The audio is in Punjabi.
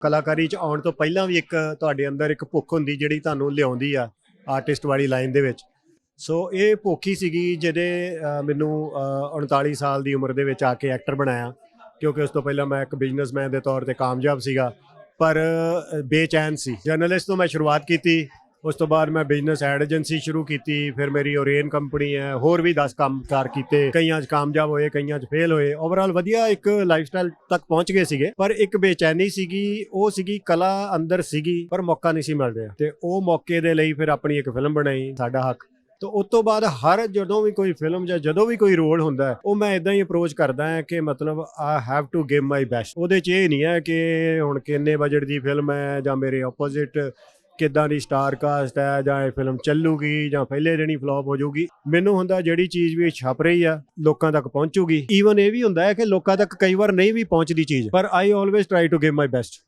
ਕਲਾਕਾਰੀ 'ਚ ਆਉਣ ਤੋਂ ਪਹਿਲਾਂ ਵੀ ਇੱਕ ਤੁਹਾਡੇ ਅੰਦਰ ਇੱਕ ਭੁੱਖ ਹੁੰਦੀ ਜਿਹੜੀ ਤੁਹਾਨੂੰ ਲਿਆਉਂਦੀ ਆ ਆਰਟਿਸਟ ਵਾਲੀ ਲਾਈਨ ਦੇ ਵਿੱਚ। ਸੋ ਇਹ ਭੁੱਖ ਹੀ ਸੀਗੀ ਜਿਹਦੇ ਮੈਨੂੰ ਅ, 39 ਸਾਲ ਦੀ ਉਮਰ ਦੇ ਵਿੱਚ ਆ ਕੇ ਐਕਟਰ ਬਣਾਇਆ। ਕਿਉਂਕਿ ਉਸ ਤੋਂ ਪਹਿਲਾਂ ਮੈਂ ਇੱਕ ਬਿਜ਼ਨਸਮੈਨ ਦੇ ਤੌਰ ਤੇ ਕਾਮਯਾਬ ਸੀਗਾ। ਪਰ ਬੇਚੈਨ ਸੀ। ਜਰਨਲਿਸਟ ਤੋਂ ਮੈਂ ਸ਼ੁਰੂਆਤ ਕੀਤੀ। ਉਸ ਤੋਂ ਬਾਅਦ ਮੈਂ ਬਿਜ਼ਨਸ ਐਡ ਏਜੰਸੀ ਸ਼ੁਰੂ ਕੀਤੀ ਫਿਰ ਮੇਰੀ ਓਰੇਨ ਕੰਪਨੀ ਹੈ ਹੋਰ ਵੀ 10 ਕੰਮ ਕਾਰ ਕੀਤੇ ਕਈਆਂ 'ਚ ਕਾਮਯਾਬ ਹੋਏ ਕਈਆਂ 'ਚ ਫੇਲ ਹੋਏ। ਓਵਰਆਲ ਵਧੀਆ ਇੱਕ ਲਾਈਫਸਟਾਈਲ ਤੱਕ ਪਹੁੰਚ ਗਏ ਸੀਗੇ ਪਰ ਇੱਕ ਬੇਚੈਨੀ ਸੀਗੀ ਉਹ ਸੀਗੀ ਕਲਾ ਅੰਦਰ ਸੀਗੀ ਪਰ ਮੌਕਾ ਨਹੀਂ ਸੀ ਮਿਲ ਰਿਹਾ। ਤੇ ਉਹ ਮੌਕੇ ਦੇ ਲਈ ਫਿਰ ਆਪਣੀ ਇੱਕ ਫਿਲਮ ਬਣਾਈ ਸਾਡਾ ਹੱਕ। ਤੇ ਉਸ ਤੋਂ ਬਾਅਦ ਹਰ ਜਦੋਂ ਵੀ ਕੋਈ ਫਿਲਮ ਜਾਂ ਜਦੋਂ ਵੀ ਕੋਈ ਰੋਲ ਹੁੰਦਾ ਹੈ, ਉਹ ਮੈਂ ਇਦਾਂ ਹੀ ਅਪਰੋਚ ਕਰਦਾ ਹਾਂ ਕਿ ਮਤਲਬ I have to give my best ਉਹਦੇ 'ਚ ਇਹ ਨਹੀਂ ਹੈ ਕਿ ਹੁਣ ਕਿੰਨੇ ਬਜਟ ਦੀ ਫਿਲਮ ਹੈ ਜਾਂ ਮੇਰੇ ਆਪੋਜ਼ਿਟ ਕਿੱਦਾਂ ਦੀ ਸਟਾਰ ਕਾਸਟ ਹੈ ਜਾਂ ਇਹ ਫਿਲਮ ਚੱਲੂਗੀ ਜਾਂ ਪਹਿਲੇ ਦਿਨ ਹੀ ਫਲॉप ਹੋ ਜਾਊਗੀ, ਮੈਨੂੰ ਹੁੰਦਾ ਜਿਹੜੀ ਚੀਜ਼ ਵੀ ਛਪ ਰਹੀ ਆ, ਲੋਕਾਂ ਤੱਕ ਪਹੁੰਚੂਗੀ। ਈਵਨ ਇਹ ਵੀ ਹੁੰਦਾ ਹੈ ਕਿ ਲੋਕਾਂ ਤੱਕ ਕਈ ਵਾਰ ਨਹੀਂ ਵੀ ਪਹੁੰਚਦੀ ਚੀਜ਼, ਪਰ I always try to give my best